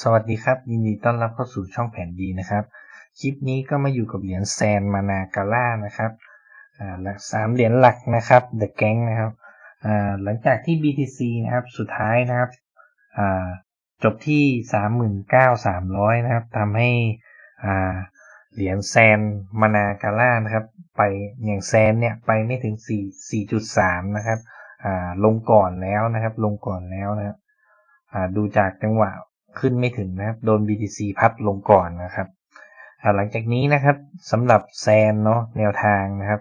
สวัสดีครับ ยินดีต้อนรับเข้าสู่ช่องแผนดีนะครับ คลิปนี้ก็มาอยู่กับเหรียญแซนมานากาล่านะครับสามเหรียญหลักนะครับเดอะแก๊งนะครับหลังจากที่ BTC นะครับสุดท้ายนะครับอ่าจบที่ 39,300 นะครับทำให้เหรียญแซนมานากาล่านะครับ ไปอย่างแซนเนี่ยไปไม่ถึง 4 4.3 นะครับลงก่อนแล้วนะครับ ลงก่อนแล้วนะครับดูจากจังหวะ ขึ้นไม่ถึงนะครับ โดน BTC พัดลงก่อนนะครับหลังจากนี้นะครับสำหรับแซนเนาะแนวทางนะครับ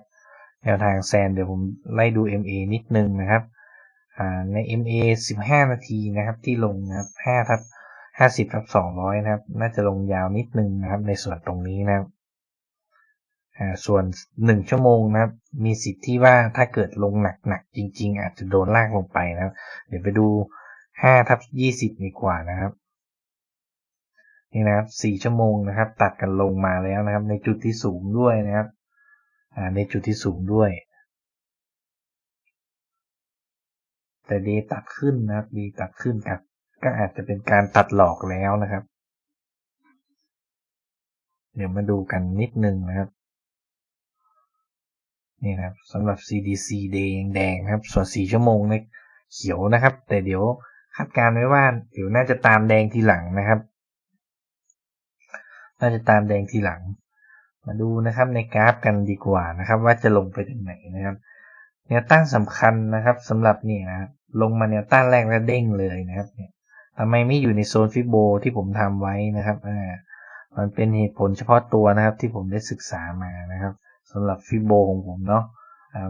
แนวทางแซนเดี๋ยวผมไล่ดู MA นิดนึงนะครับใน MA 15 นาทีนะครับที่ลงนะครับ5ทับ50ทับ200 นะครับ น่าจะลงยาวนิดนึงนะครับ ในส่วนตรงนี้นะครับส่วน 1 ชั่วโมงนะครับ มีสิทธิ์ที่ว่าถ้าเกิดลงหนักๆจริง ๆ อาจจะโดนลากลงไปนะครับ เดี๋ยวไปดู5ทับ20 ดีกว่านะครับ นี่นะครับสี่ชั่วโมงนะครับ ตัดกันลงมาแล้วนะครับ ในจุดที่สูงด้วยนะครับในจุดที่สูงด้วย แต่ดีตัดขึ้นนะครับดีตัดขึ้นครับก็อาจจะเป็นการตัดหลอกแล้วนะครับ เดี๋ยวมาดูกันนิดนึงนะครับนี่นะครับสำหรับ CDC แดงแดงครับ ส่วนสี่ชั่วโมงเนี่ยเขียวนะครับ แต่เดี๋ยวคาดการไว้ว่าเดี๋ยวน่าจะตามแดงทีหลังนะครับ น่าจะตามแดงทีหลัง มาดูนะครับในกราฟกันดีกว่านะครับ ว่าจะลงไปถึงไหนนะครับ แนวต้านสำคัญนะครับสำหรับนี่นะลงมาแนวต้านแรกแล้วเด้งเลยนะครับเนี่ยทำไมไม่อยู่ในโซนฟิโบที่ผมทำไว้นะครับอ่ามันเป็นเหตุผลเฉพาะตัวนะครับ ที่ผมได้ศึกษามานะครับสำหรับฟิโบของผมเนาะอ่า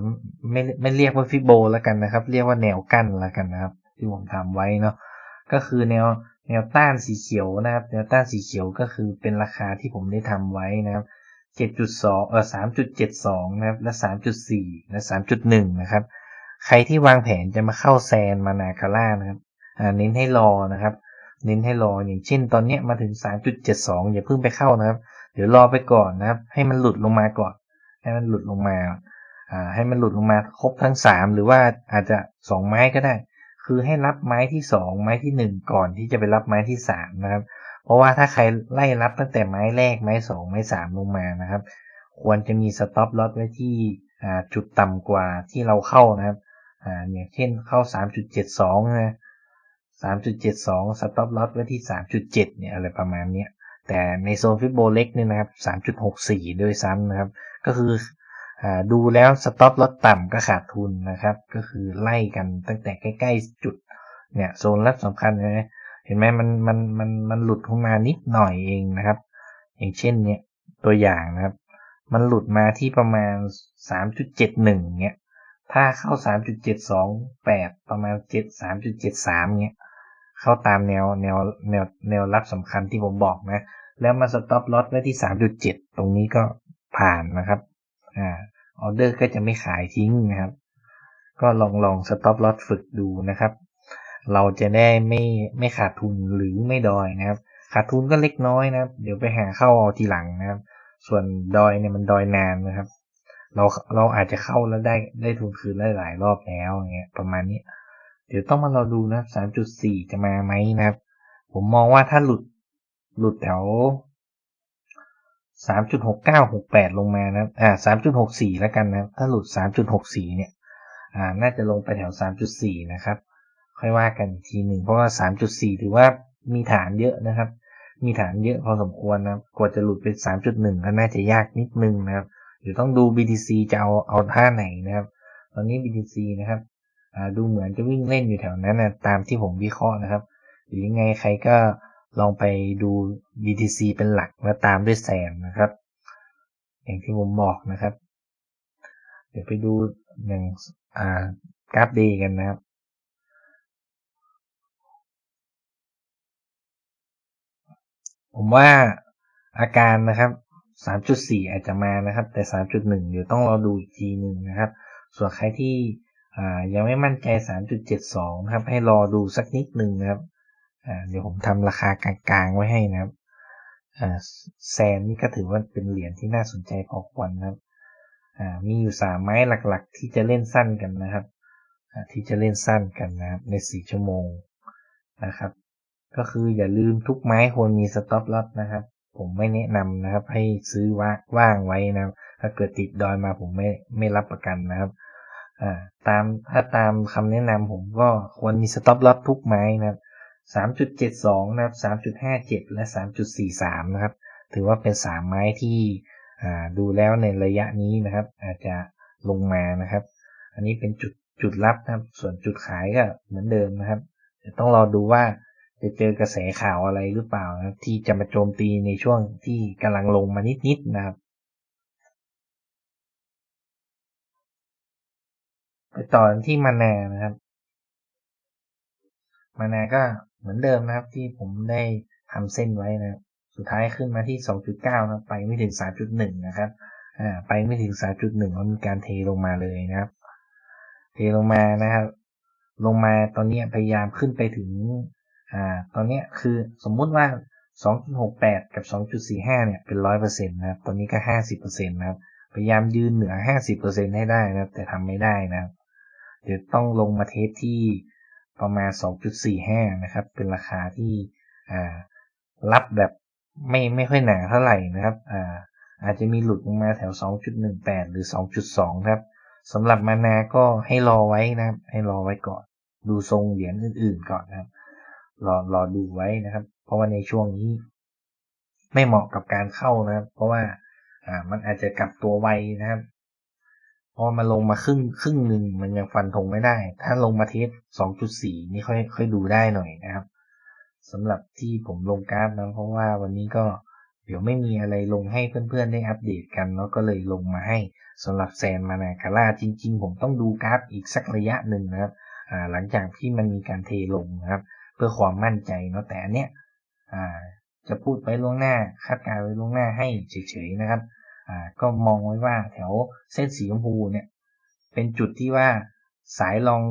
ไม่ไม่เรียกว่าฟิโบแล้วกันนะครับ เรียกว่าแนวกั้นแล้วกันนะครับ ที่ผมทำไว้เนาะก็คือแนว แนวต้านสีเขียวนะครับ แนวต้านสีเขียวก็คือเป็นราคาที่ผมได้ทำไว้นะครับ 7.2 เออ3.72 นะครับ และ 3.4 และ 3.1 นะครับ ใครที่วางแผนจะมาเข้าแซนมานาคาร่านะครับเน้นให้รอนะครับ เน้นให้รออย่างเช่น ตอนนี้มาถึง 3.72 อย่าเพิ่งไปเข้านะครับ เดี๋ยวรอไปก่อนนะครับ ให้มันหลุดลงมาก่อน ให้มันหลุดลงมาอ่าให้มันหลุดลงมาครบทั้ง 3 หรือว่าอาจจะ 2 ไม้ก็ได้ คือให้รับไม้ที่สองไม้ที่หนึ่งก่อนที่จะไปรับไม้ที่สามนะครับ เพราะว่าถ้าใครไล่รับตั้งแต่ไม้แรกไม้สองไม้สามลงมานะครับ ควรจะมีสต็อปลอตไว้ที่จุดต่ำกว่าที่เราเข้านะครับอ่าอย่างเช่นเข้า 3.72 นะ 3.72 สต็อปลอตไว้ที่ 3.7 เนี่ยอะไรประมาณนี้แต่ในโซนฟิโบเล็กเนี่ยนะครับ 3.64 ด้วยซ้ำนะครับ ก็คือ ดูแล้วสต็อปลดต่ำก็ขาดทุนนะครับ ก็คือไล่กันตั้งแต่ใกล้ ๆ จุดเนี่ยโซนรับสำคัญใช่ไหมเห็นไหมมันมันมันมันหลุดลงมานิดหน่อยเองนะครับ อย่างเช่นเนี่ยตัวอย่างนะครับ มันหลุดมาที่ประมาณ 3.71เนี่ยถ้าเข้า 3.728 ประมาณ 7 3.73เนี่ยเข้าตามแนวแนวแนวแนวรับสำคัญที่ผมบอกนะ แล้วมาสต็อปลดไว้ที่ 3.7 ตรงนี้ก็ผ่านนะครับ อ่าออเดอร์ก็จะไม่ขายทิ้งนะครับ ก็ลองลองสต็อปลอตฝึกดูนะครับ เราจะได้ไม่ไม่ขาดทุนหรือไม่ดอยนะครับ ขาดทุนก็เล็กน้อยนะครับ เดี๋ยวไปหาเข้าทีหลังนะครับ ส่วนดอยเนี่ยมันดอยนานนะครับ เราเราอาจจะเข้าแล้วได้ได้ทุนคืนได้หลายรอบแล้วอย่างเงี้ยประมาณนี้ เดี๋ยวต้องมาเราดูนะสามจุดสี่จะมาไหมนะครับ ผมมองว่าถ้าหลุดหลุดแถว สามจุดหกเก้าหกแปดลงมานะอ่าสามจุดหกสี่แล้วกันนะ ถ้าหลุดสามจุดหกสี่เนี่ยอ่าน่าจะลงไปแถวสามจุดสี่นะครับ ค่อยว่ากันทีหนึ่งเพราะว่าสามจุดสี่ถือว่ามีฐานเยอะนะครับ มีฐานเยอะพอสมควรนะกว่าจะหลุดเป็นสามจุดหนึ่งก็น่าจะยากนิดนึงนะครับเดี๋ยวต้องดู BTC จะเอาเอาท่าไหนนะครับ ตอนนี้ BTC นะครับดูเหมือนจะวิ่งเล่นอยู่แถวนั้นนะตามที่ผมวิเคราะห์นะครับหรือยังไงใครก็ ลองไปดู BTC เป็นหลักแล้วตามด้วยแสนนะครับ อย่างที่ผมบอกนะครับ เดี๋ยวไปดูอย่างกราฟดีกันนะครับผมว่าอาการนะครับ 3.4 อาจจะมานะครับ แต่ 3.1 เดี๋ยวต้องรอดูอีกทีหนึ่งนะครับ ส่วนใครที่ยังไม่มั่นใจ 3.72 นะครับ ให้รอดูสักนิดหนึ่งนะครับ เดี๋ยวผมทำราคากลางๆไว้ให้นะครับแซนนี่ก็ถือว่าเป็นเหรียญที่น่าสนใจพอควรนะครับมีอยู่สามไม้หลักๆ ที่จะเล่นสั้นกันนะครับที่จะเล่นสั้นกันนะครับในสี่ชั่วโมงนะครับ ก็คืออย่าลืมทุกไม้ควรมีสต็อปลอสนะครับ ผมไม่แนะนำนะครับ ให้ซื้อว่างว่างไว้นะครับถ้าเกิดติดดอยมาผมไม่ไม่รับประกันนะครับอ่าตามถ้าตามคำแนะนำผมก็ควรมีสต็อปลอสทุกไม้นะครับ 3.72 นะครับ 3.57 และ 3.43 นะครับ ถือว่าเป็น 3 ไม้ที่ดูแล้วในระยะนี้นะครับ อาจจะลงมานะครับ อันนี้เป็นจุดจุดรับนะครับ ส่วนจุดขายก็เหมือนเดิมนะครับจะต้องรอดูว่าจะเจอกระแสข่าวอะไรหรือเปล่านะครับ ที่จะมาโจมตีในช่วงที่กำลังลงมานิดๆนะครับ ไปต่อที่มานานะครับ มานาก็ เหมือนเดิมนะครับ ที่ผมได้ทำเส้นไว้นะครับสุดท้ายขึ้นมาที่ 2.9 นะไปไม่ถึง 3.1 นะครับอ่าไปไม่ถึง 3.1แล้วมีการเทลงมาเลยนะครับ เทลงมานะครับ ลงมาตอนนี้พยายามขึ้นไปถึงอ่าตอนนี้คือสมมุติว่า 2.68 กับ 2.45 เนี่ยเป็น 100%นะครับตอนนี้ก็ 50%นะครับพยายามยืนเหนือ 50%ให้ได้นะครับ แต่ทำไม่ได้นะครับ เดี๋ยวต้องลงมาเทสที่ ประมาณ 2.45 นะครับ เป็นราคาที่รับแบบไม่ไม่ค่อยหนาเท่าไหร่นะครับอาอาจจะมีหลุดลงมาแถว 2.18 หรือ 2.2 ครับสำหรับมานาก็ให้รอไว้นะครับ ให้รอไว้ก่อน ดูทรงเหรียญอื่นๆก่อนนะครับ รอรอดูไว้นะครับ เพราะว่าในช่วงนี้ ไม่เหมาะกับการเข้านะครับ เพราะว่าอ่ามันอาจจะกลับตัวไวนะครับ พอมาลงมาครึ่งครึ่งหนึ่งมันยังฟันธงไม่ได้ ถ้าลงมาเทส2.4นี่ค่อยค่อยดูได้หน่อยนะครับสำหรับที่ผมลงกราฟนะเพราะว่าวันนี้ก็เดี๋ยวไม่มีอะไรลงให้เพื่อนๆ ได้อัปเดตกันแล้วก็เลยลงมาให้สำหรับแซนมานาคาร่าจริง ๆ ผมต้องดูกราฟอีกสักระยะหนึ่งนะครับหลังจากที่มันมีการเทลงนะครับ เพื่อความมั่นใจเนาะแต่อันเนี้ยจะพูดไว้ล่วงหน้าคาดการไว้ล่วงหน้าให้เฉยๆนะครับ อ่าก็มองไว้ว่าแถวเส้นสีชมพูเนี่ยเป็นจุดที่ว่าสายลอง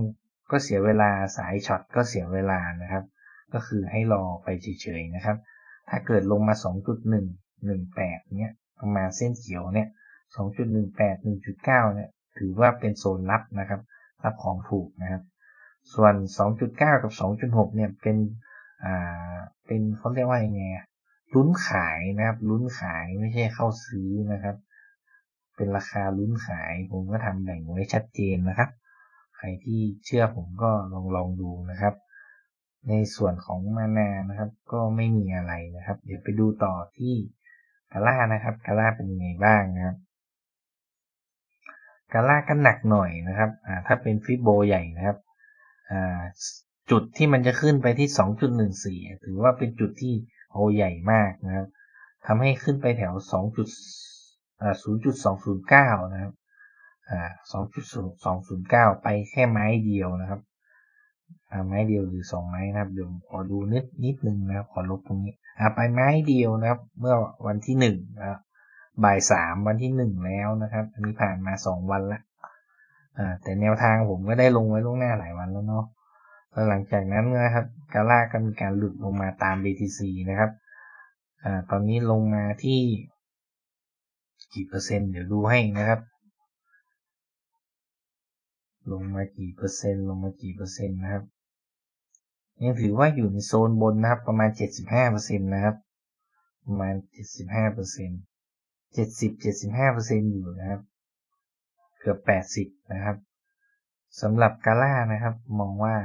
ก็เสียเวลาสายช็อตก็เสียเวลานะครับ ก็คือให้รอไปเฉยๆนะครับ ถ้าเกิดลงมา 2.118เนี้ยประมาณเส้นเขียวเนี่ย2.18 1.9เนี่ยถือว่าเป็นโซนรับนะครับรับของถูกนะครับ ส่วน 2.9 กับ 2.6เนี่ยเป็นอ่าเป็นเขาเรียกว่ายังไง ลุ้นขายนะครับ ลุ้นขายไม่ใช่เข้าซื้อนะครับ เป็นราคาลุ้นขายผมก็ทำแบ่งไว้ชัดเจนนะครับ ใครที่เชื่อผมก็ลองลองดูนะครับ ในส่วนของมานานะครับ ก็ไม่มีอะไรนะครับ เดี๋ยวไปดูต่อที่กาล่านะครับกาล่าเป็นยังไงบ้างนะครับกาล่าก็หนักหน่อยนะครับอ่าถ้าเป็นฟิโบใหญ่นะครับอ่าจุดที่มันจะขึ้นไปที่ 2.14 ถือว่าเป็นจุดที่ โอใหญ่มากนะครับทำให้ขึ้นไปแถว 2 จุด0.209 นะครับอ่า2.209 ไปแค่ไม้เดียวนะครับอ่าไม้เดียวหรือสองไม้นะครับเดี๋ยวขอดูนิดนิดนึงนะครับขอลบตรงนี้อ่าไปไม้เดียวนะครับ เมื่อวันที่หนึ่งนะครับบ่ายสามวันที่หนึ่งแล้วนะครับอันนี้ผ่านมาสองวันละอ่าแต่แนวทางผมก็ได้ลงไว้ล่วงหน้าหลายวันแล้วเนาะ หลังจากนั้นนะครับกาล่าก็มีการหลุดลงมาตาม BTC นะครับอ่าตอนนี้ลงมาที่กี่เปอร์เซ็นต์เดี๋ยวดูให้นะครับ ลงมากี่เปอร์เซ็นต์ลงมากี่เปอร์เซ็นต์นะครับยังถือว่าอยู่ในโซนบนนะครับ ประมาณ 75%นะครับ ประมาณ 75% 70 75%อยู่นะครับ เกือบ 80 นะครับสำหรับกาล่านะครับ มองว่า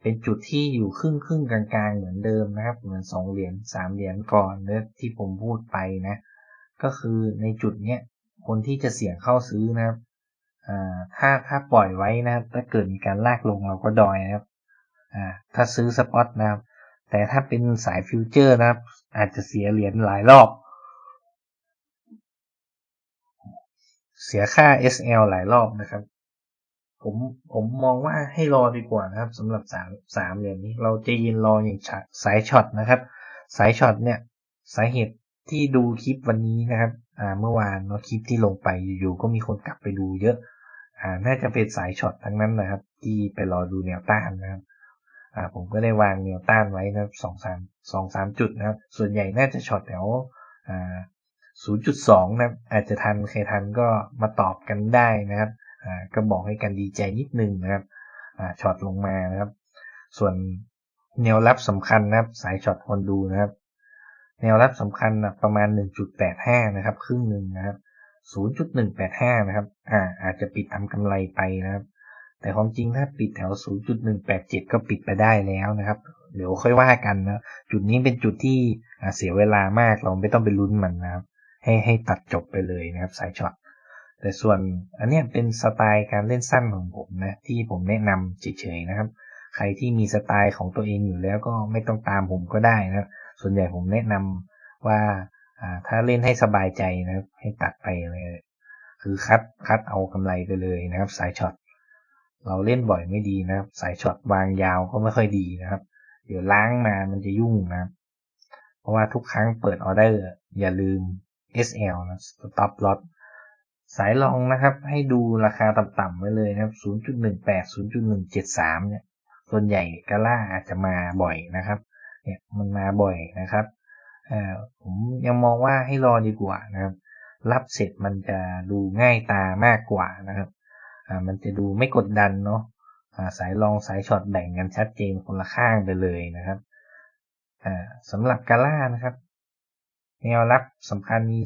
เป็นจุดที่อยู่ครึ่งครึ่งกลางๆ เหมือนเดิมนะครับ เหมือน2เหรียญ3เหรียญก่อนเนื้อที่ผมพูดไปนะ ก็คือในจุดเนี้ยคนที่จะเสี่ยงเข้าซื้อนะครับถ้าถ้าปล่อยไว้นะครับถ้าเกิดมีการลากลงเราก็ดอยนะครับถ้าซื้อสปอตนะครับ แต่ถ้าเป็นสายฟิวเจอร์นะครับ อาจจะเสียเหรียญหลายรอบ เสียค่า SL หลายรอบนะครับ ผมผมมองว่าให้รอดีกว่านะครับสำหรับสามสามเหรียญนี้ เราจะยินรออย่างสายช็อตนะครับ สายช็อตเนี่ย สาเหตุที่ดูคลิปวันนี้นะครับ อ่าเมื่อวานเนาะคลิปที่ลงไปอยู่ๆก็มีคนกลับไปดูเยอะ อ่า น่าจะเป็นสายช็อตทั้งนั้นนะครับ ที่ไปรอดูแนวต้านนะครับ อ่า ผมก็ได้วางแนวต้านไว้นะครับสองสามสองสามจุดนะครับ ส่วนใหญ่น่าจะช็อตแถวอ่า0.2 นะครับอาจจะทันใครทันก็มาตอบกันได้นะครับ ก็บอกให้กันดีใจนิดนึงนะครับช็อตลงมานะครับ ส่วนแนวรับสำคัญนะครับ สายช็อตคนดูนะครับ แนวรับสำคัญนะประมาณ 1.85 นะครับ ครึ่งหนึ่งนะครับ 0.185 นะครับอ่าอาจจะปิดทำกำไรไปนะครับ แต่ความจริงถ้าปิดแถว 0.187 ก็ปิดไปได้แล้วนะครับ เดี๋ยวค่อยว่ากันนะ จุดนี้เป็นจุดที่เสียเวลามากเราไม่ต้องไปลุ้นมันนะครับ ให้ให้ตัดจบไปเลยนะครับ สายช็อต แต่ส่วนอันนี้เป็นสไตล์การเล่นสั้นของผมนะที่ผมแนะนำเฉยๆนะครับ ใครที่มีสไตล์ของตัวเองอยู่แล้วก็ไม่ต้องตามผมก็ได้นะส่วนใหญ่ผมแนะนำว่าถ้าเล่นให้สบายใจนะครับให้ตัดไปเลยคือคัดคัดเอากำไรไปเลยนะครับ สายช็อตเราเล่นบ่อยไม่ดีนะครับ สายช็อตวางยาวก็ไม่ค่อยดีนะครับ เดี๋ยวล้างมามันจะยุ่งนะครับ เพราะว่าทุกครั้งเปิดออเดอร์อย่าลืม SL นะ stop loss สายรองนะครับ ให้ดูราคาต่ำๆไว้เลยนะครับ 0.18 0.173 เนี่ย ส่วนใหญ่กาล่าอาจจะมาบ่อยนะครับ เนี่ยมันมาบ่อยนะครับผมยังมองว่าให้รอดีกว่านะครับ รับเสร็จมันจะดูง่ายตามากกว่านะครับ มันจะดูไม่กดดันเนาะสายรองสายช็อตแบ่งกันชัดเจนคนละข้างไปเลยนะครับสำหรับกาล่านะครับ แนวรับสำคัญมี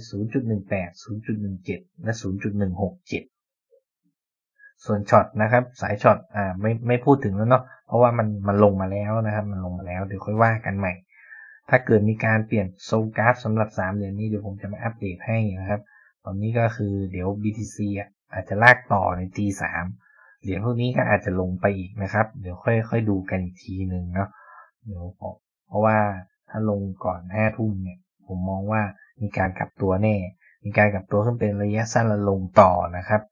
0.18 0.17 และ 0.167 ส่วนช็อตนะครับ สายช็อตอ่าไม่ไม่พูดถึงแล้วเนาะเพราะว่ามันมันลงมาแล้วนะครับ มันลงมาแล้วเดี๋ยวค่อยว่ากันใหม่ ถ้าเกิดมีการเปลี่ยนโซลกราฟสำหรับ 3 เหรียญนี้เดี๋ยวผมจะมาอัปเดตให้นะครับ ตอนนี้ก็คือเดี๋ยว BTC อะอาจจะลากต่อในตีสามเหรียญพวกนี้ก็อาจจะลงไปอีกนะครับ เดี๋ยวค่อยค่อยดูกันอีกทีหนึ่งเนาะเดี๋ยวเพราะว่าถ้าลงก่อนห้าทุ่มเนี่ย ผมมองว่ามีการกลับตัวแน่ มีการกลับตัวขึ้นเป็นระยะสั้นและลงต่อนะครับ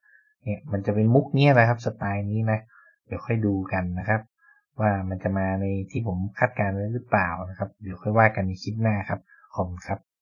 เนี่ยมันจะเป็นมุกเนี้ยนะครับสไตล์นี้นะ เดี๋ยวค่อยดูกันนะครับ ว่ามันจะมาในที่ผมคาดการณ์ไว้หรือเปล่านะครับ เดี๋ยวค่อยว่ากันในคลิปหน้าครับขอบคุณครับ